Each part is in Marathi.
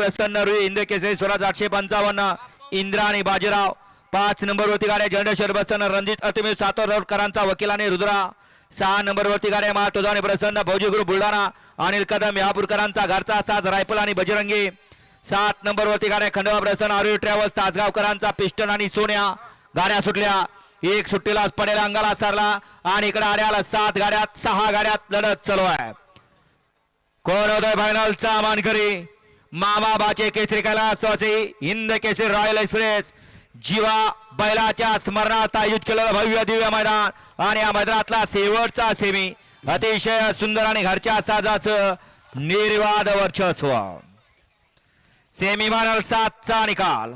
प्रसन्न रुई इंद्र केसरी स्वराज आठशे पंचावन्न इंद्रा आणि बाजीराव. पाच नंबरवरती गाड्या झेंडेश्वर प्रसन्न रणजित अतिमेव सातोरकरांचा वकील आणि रुद्रा. सहा नंबरवरती गाड्या मा आणि प्रसन्न भौजी गुरु बुलढाणा. अनिल कदम यापूरकरांचा घरचा साज रायफल आणि बजरंगी. सात नंबरवरती गाड्या खंडवा प्रसन्न आरोग्य ट्रॅव्हल्स तासगावकरांचा पिस्टन आणि सोन्या. गाड्या सुटल्या. एक सुट्टीला पडेल अंगाला सरला. आणि इकडे आड्याला सात गाड्यात सहा गाड्यात लढत चालू आहे. कोण होतोय फायनलचा मानकरी? मामा बाचे केसरी कैलासवासी हिंद केसरी रॉयल एक्सप्रेस जीवा बैलाच्या स्मरणात आयोजित केलेलं भव्य दिव्य मैदान आणि या मैदानातला शेवटचा सेमी अतिशय सुंदर आणि घरच्या साजाचं निर्वाद वर्चस्व. सेमी फायनल सातचा निकाल.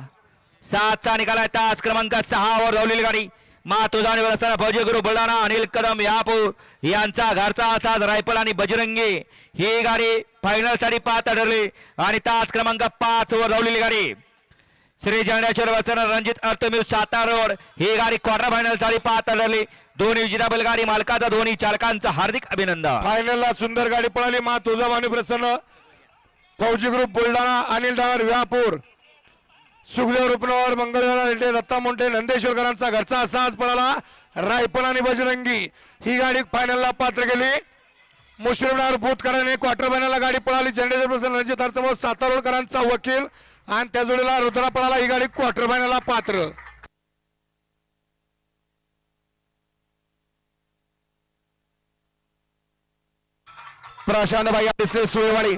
सातचा निकाल आहे तास क्रमांक सहा वर धावलेली गाडी. मा वरसना फौजी गुरु बुलढाणा अनिल कदम यापूर यांचा घरचा असाच रायफल आणि बजरंगी. ही गाडी फायनलसाठी पात्र ठरली आणि तास क्रमांक पाच वर लावलेली गाडी. श्री जंगेश्वर वसन रणजित अर्थम्यू सातारा रोड. ही गाडी क्वार्टर फायनलसाठी पात्र ठरली. दोन्ही विजेता बैलगाडी मालकाचा दोन्ही चालकांचा हार्दिक अभिनंदन. फायनलला सुंदर गाडी पळाली. मा तुळजाभवानी प्रसन्न. फौजी ग्रुप बुलढाणा अनिल डागर व्यापूर सुखदेव रुपनवर मंगळवेळा रेड्डी दत्ता मोंटे नंदेश्वरकरांचा घरचा असाच पळाला. रायपण आणि बजरंगी. ही गाडी फायनलला पात्र केली. मुश्रीफडावर भूतकरांनी क्वार्टर फायनलला गाडी पळाली. झेंडेचे प्रसन्न रणजित अर्थमोल सातारोडकरांचा वकील. आणि त्या जोडीला रुद्रा पळाला. ही गाडी क्वार्टर फायनलला पात्र. प्रशांत भाई दिसले सुळेवाडी.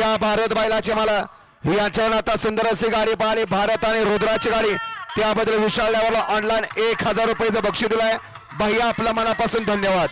या भारत बैलाचे मला यांच्यावर आता सुंदर गाडी पाहिली. भारत आणि रुद्राची गाडी. त्याबद्दल विशाल लेवलला ऑनलाईन एक हजार रुपयाचं बक्षीस दिलंय. भैया आपल्या मनापासून धन्यवाद.